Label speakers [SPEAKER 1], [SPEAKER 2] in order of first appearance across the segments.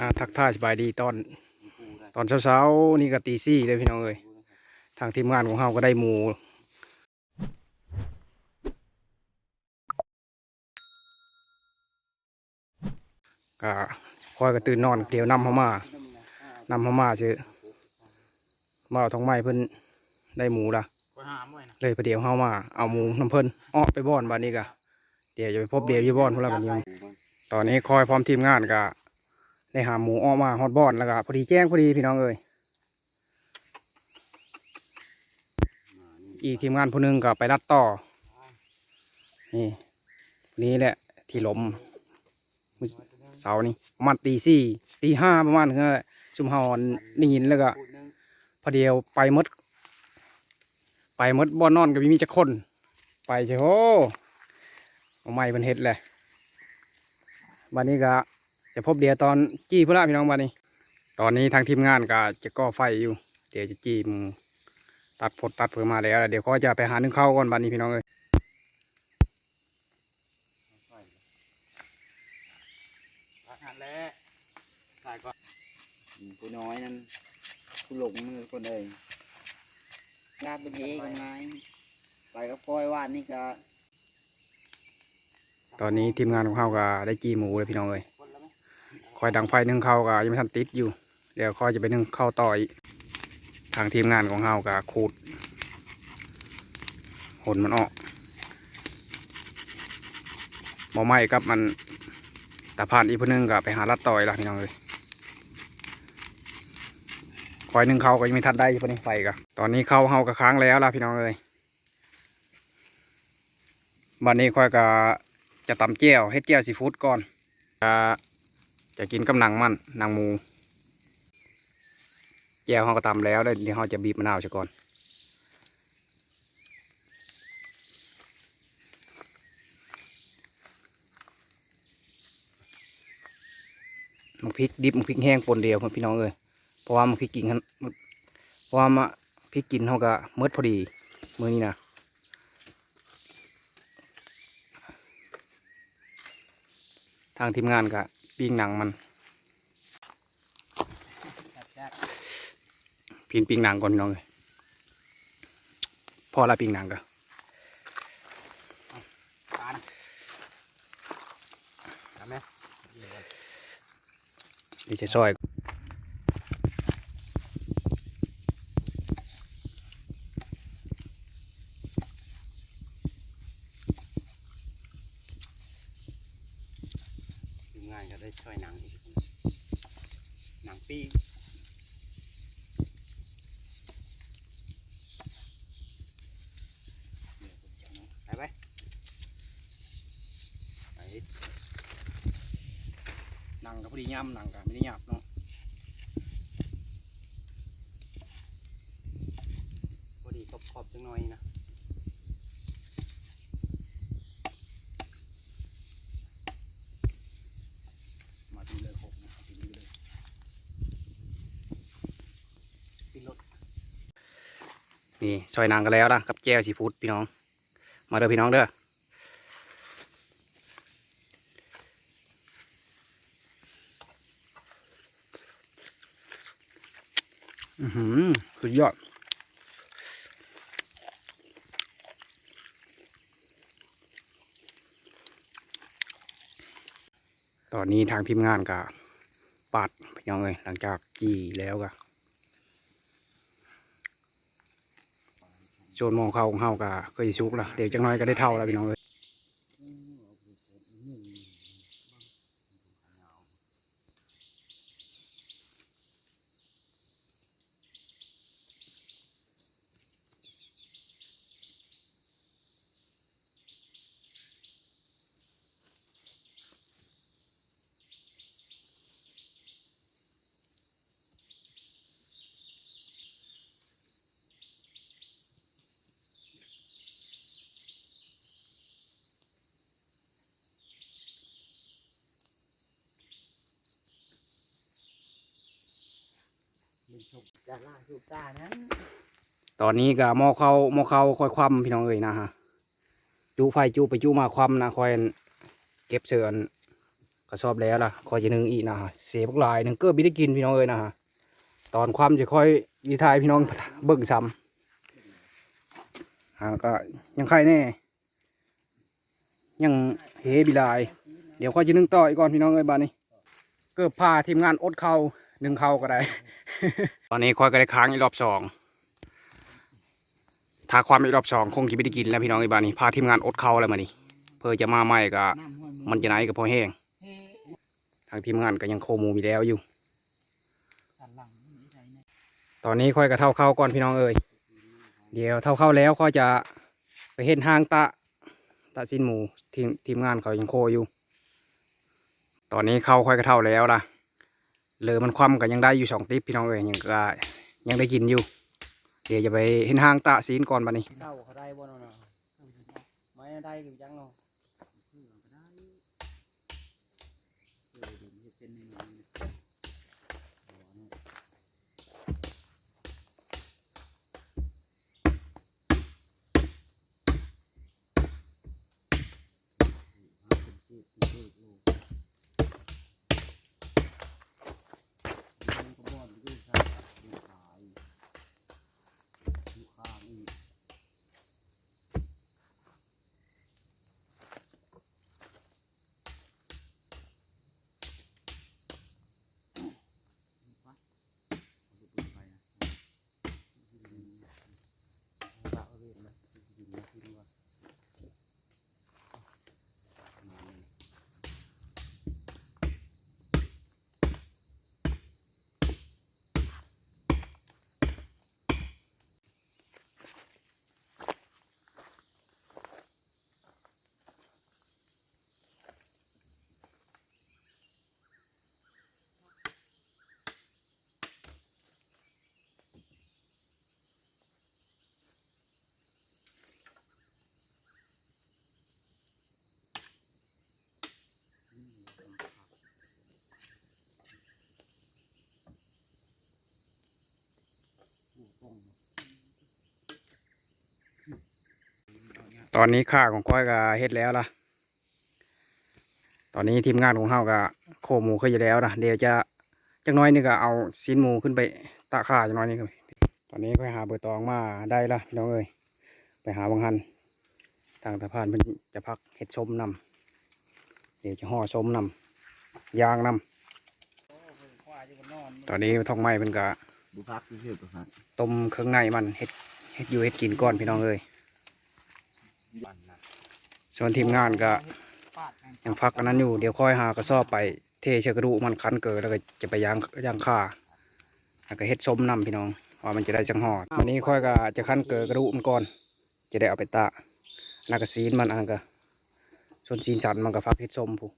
[SPEAKER 1] อ่าทักทายสบายดีตอนตอนเช้าๆนี่ก็ตีสี่เลยพี่น้องเอ้ยทางทีมงานของเราก็ได้หมูก็คอยก็ตื่นนอนเดี๋ยวนำเขามานำเขามาเจอมาเอาทองไม้เพิ่นได้หมูละ
[SPEAKER 2] ไปหาหมวยนะ
[SPEAKER 1] เลยประเดี๋ยวเฮามาเอาหมูน้ำเพิ่นอ้อไปบ่อนบ้านนี้กะเดี๋ยวจะไปพบเดี๋ยวอยู่บ่อนพวกเรากันยังตอนนี้คอยพร้อมทีมงานกะ ได้หาหมูอ้อมาฮอดบ่อนแล้วก็พอดีแจ้งพอดีพี่น้องเอ้ยอีกทีมงานผู้หนึงก็ไปรัดต่อ นี่นี่แหละที่ล้มมื้อเสาร์นี้ประมาณตีสี่ตีห้าประมาณนั้นแหละชุมเฮาได้ยินแล้วก็
[SPEAKER 2] พูดหนึง
[SPEAKER 1] พอเดียวไปหมด ไปหมดบ่อนอนก็มีมีจักคน ไปเจ้าโหเอาไม้เป็นเห็ดแหละวันนี้ก็ จะพบเดียวตอนจี้พุ่นละพี่น้องวันนี้ ตอนนี้ทางทีมงานก็จะก่อไฟอยู่ เดี๋ยวจะจี้หมูตัดผดตัดเผื่อมาแล้วเดี๋ยวก็จะไปหานึ่งข้าวก่อนวันนี้พี่น้องเอ้ย
[SPEAKER 2] อาหารแล้วถ่ายก่อนผู้น้อยนั่นผู้หลงมือคนเองยากเป็นเองไงไปกับคอยว่านนี่ก็
[SPEAKER 1] ตอนนี้ทีมงานของเขาก็ได้จี้หมูเลยพี่น้องเอ้ย คอยดังไฟนึ่งข้าวก็ยังไม่ทันติดอยู่ เดี๋ยวคอยจะไปนึ่งข้าวต่ออีก ทางทีมงานของเขาก็ขูดหนมันออกบ่ไหม้กับมันตาพานอีกผู้หนึงก็ไปหาลัดต่อยละพี่น้องเลยคอยหนึ่งเขาก็ยังไม่ทันได้พอนี้ไฟก็ตอนนี้เข้าเฮาก็ค้างแล้วละพี่น้องเลยวันนี้คอยก็จะตำเจียวเฮ็ดเจียวซีฟู้ดก่อนจะ จะกินกับนังมันนังมูเจียวเฮาก็ตำแล้วเดี๋ยวเฮาจะบีบมะนาวซะก่อนมันพริกดิบมันพริกแห้งปนเดียวพี่น้องเอ้ยเพราะว่ามันพริกกินเพราะว่ามาพริกกินเขาก็เมืดพอดีมือนี้นะทางทีมงานก็ ปิ้งหนังมันพินปิ้งหนังก่อนพี่น้องเลยพอละปิ้งหนังก็
[SPEAKER 2] ตานะทำไหม
[SPEAKER 1] ดีจะซอย
[SPEAKER 2] ง่ายก็ได้ช่วยหนังอีกหนังปี ไปไปไห
[SPEAKER 1] นังก็พอดีย่ำหนังก็ไม่ได้หยาบเนาะ
[SPEAKER 2] พอดีขอบขอบจังหน่อยนะ
[SPEAKER 1] มาดีเลยหกนะดีเลย
[SPEAKER 2] ปิดรถ
[SPEAKER 1] นี่ซอยนังกันแล้วนะกับแจ้วซีฟูดพี่น้อง มาเด้อพี่น้องเด้ออือหือสุดยอด ตอนนี้ทางทีมงานก็ปัดพี่น้องเลยหลังจากจีแล้วก็ โจนมองเขาของเฮากะเคยชุกละเด็กจังน้อยก็ได้เท่าแล้วพี่น้องเลย
[SPEAKER 2] จะล่าสุดตานั้น
[SPEAKER 1] ตอนนี้ก็หมอเข้าหมอเข้าคอยคว่ำพี่น้องเอ้ยนะฮะจูไฟจูไปจูมาคว่ำนะคอยเก็บเสือนขระสอบแล้วล่ะคอยจะนึ่งอีกนะฮะเสียพวกลายหนึ่งเกือบไม่ได้กินพี่น้องเลยนะฮะตอนความจะค่อยวีทายพี่น้องเบิ่งซ้ำฮะก็ยังใครแน่ยังเฮบิลาย เดี๋ยวค่อยจะนึ่งต่ออีกก่อนพี่น้องเอ้ยบ้านนี้เกือบพาทีมงานอดเข่าหนึ่งเข่าก็ได้ ตอนนี้ค่อยก็ได้ค้างอีกรอบสองถ้าความอีกรอบสองคงจะไม่ได้กินแล้วพี่น้องเอ้ยบ้านนี้พาทีมงานอดเข่าแล้วมานี่เพื่อจะมาใหม่ก็มันจะไหนกับพอแห้งทางทีมงานก็ยังโคหมูมีแล้วอยู่ ตอนนี้ค่อยกระเท่าเข้าก่อนพี่น้องเอ้ยเดี๋ยวเท่าเข้าแล้วค่อยจะไปเห็นห้างตะตะสินหมูทีมทีมงานเขายังโคอยู่ ตอนนี้เข้าค่อยกระเท่าแล้วล่ะ เลยมันคว่ำก็ยังได้อยู่สองติ๊บพี่น้องเอ้ยยังก็ยังได้กินอยู่ เดี๋ยวจะไปเห็นห้างตะซีนก่อนบัดนี้
[SPEAKER 2] เข้าเขาได้บ่เนาะไม่ได้หรือยังเนาะเออก็ได้เออเดี๋ยวมันจะเส้นนิดหน่อยนะเอาอันนี้เอาเป็นชื่อเป็นชื่อลูกมันก็บ่อนอยู่ใช่ลูกขายลูกค้างอีก
[SPEAKER 1] ตอนนี้ข้าของก้อยก็เฮ็ดแล้วล่ะ ตอนนี้ทีมงานของเฮาก็โคหมูขึ้นอยู่แล้วนะเดี๋ยวจะจักหน้อยนี่ก็เอาซีนหมูขึ้นไปตะข่าจักหน้อยนี่ก็ตอนนี้ค่อยหาเบอร์ตองมาได้ละพี่น้องเอ้ยไปหาบางหันทางสะพานเพิ่นจะพักเห็ดชมนำเดี๋ยวจะห่อชมนำยางนำตอนนี้ทองไม้เพิ่นก็
[SPEAKER 2] บุพักที่ชื่อประพัก
[SPEAKER 1] ต้มเครื่องในมันเห็ดเห็ดอยู่เห็ดกินก่อนพี่น้องเอ้ย
[SPEAKER 2] บันนะ
[SPEAKER 1] ส่วนทีมงานก็ยังพักอันนั้นอยู่เดี๋ยวค่อยหากระสอบไปเทเชือกระดูกมันคันเกิดแล้วก็จะไปย่างย่างข่าแล้วก็เฮ็ดส้มน้ำพี่น้องว่ามันจะได้จังหอดวันนี้ค่อยก็จะคันเกิดกระดูกมันก่อน จะได้เอาไปตากอันนักซีนมันอันก็ส่วนซีนสันมันก็ฟักเฮ็ดส้มผู้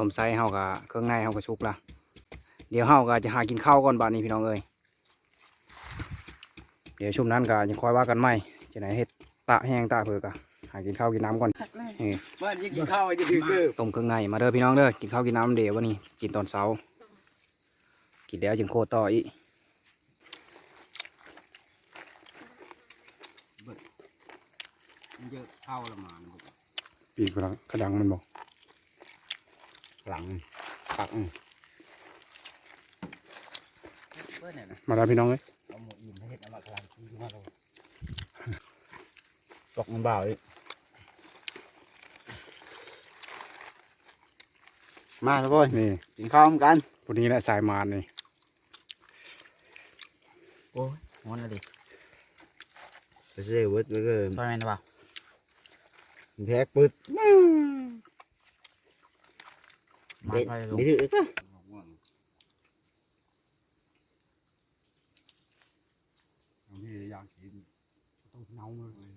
[SPEAKER 1] ต้มไส้เฮาก็เครื่องในเฮาก็ชุกละเดี๋ยวเฮาก็จะหากินข้าวก่อนบ้าดนี้พี่น้องเอ้ยเดี๋ยวช่วงนั้นก็ยังคอยว่ากันใหม่จะไหนเฮ็ดตะแห้งตะเผือกอะหากินข้าวกินน้ำก่อนนี่
[SPEAKER 2] บ้านยังกินข้าวจะถือเกือ
[SPEAKER 1] ต้มเครื่องในมาเด้อพี่น้องเด้อกินข้าวกินน้ำเดี๋ยววันนี้ กินตอนเช้ากินแล้วจึงโคตรต่ออีก
[SPEAKER 2] เยอะข้าละมาด
[SPEAKER 1] ปีกกระดังกระดังมันบอก
[SPEAKER 2] หลังปักเพื่อนเนี่ยนะ
[SPEAKER 1] มาแล้วพี่น้องเอ้ย
[SPEAKER 2] เอาหมดอิ่มให้เห็ดเอามากลางที่มาเลยตกมันเบาอีกมาทุกคน
[SPEAKER 1] นี่
[SPEAKER 2] กินข้าวพร้อมกัน
[SPEAKER 1] พวกนี้แหละสายมารนี่
[SPEAKER 2] โอ้ยม้วนอะไรไปเสียวุฒิไปเกิน
[SPEAKER 3] ซอยแมนป่ะ
[SPEAKER 2] แพ็กปึ๊ด
[SPEAKER 3] มา
[SPEAKER 2] เด็ด
[SPEAKER 3] ไปล ง
[SPEAKER 2] ไม่ถือป่ะ
[SPEAKER 1] นี่อยากกินต้องเนาเลย
[SPEAKER 2] ม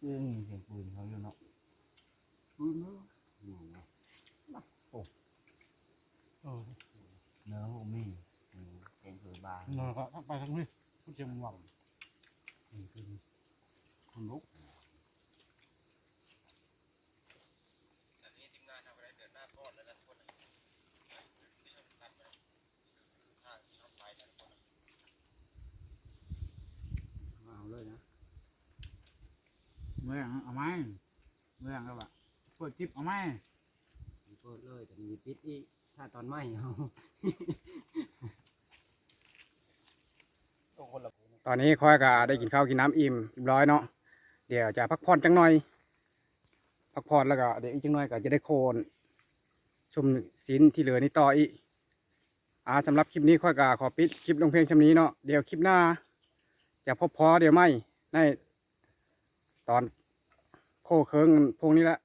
[SPEAKER 2] เรื่องเสียงปืนเขาอยู่เนาะปืนเนาะอยู่นะโอ้เนื้อหูมีอืมเสียงปืนบาง
[SPEAKER 3] นอนก็ไปทางนี้พูดเชียงหวังนี่คือคนลุก
[SPEAKER 1] เอาเลยนะ
[SPEAKER 3] เมื่อเอาไหมเมื่อก็แบบเปิดคลิปเอาไหม
[SPEAKER 1] เปิดเลยแต่มีปิดอีกถ้าตอนไหม้เอา ตอนนี้ค่อยก็ได้กินข้าวกินน้ำอิ่มเรียบร้อยเนาะเดี๋ยวจะพักผ่อนจังหน่อย พักผ่อนแล้วก็เดี๋ยวอีกจังหน่อยก็จะได้โคนชมสินที่เหลือนี่ต่ออีกอ่าสำหรับคลิปนี้ค่อยก็ขอปิดคลิปลงเพลงชำนี้เนาะเดี๋ยวคลิปหน้าจะพบพอเดี๋ยวไม่ในตอนโคเคิงพวกนี้แหละ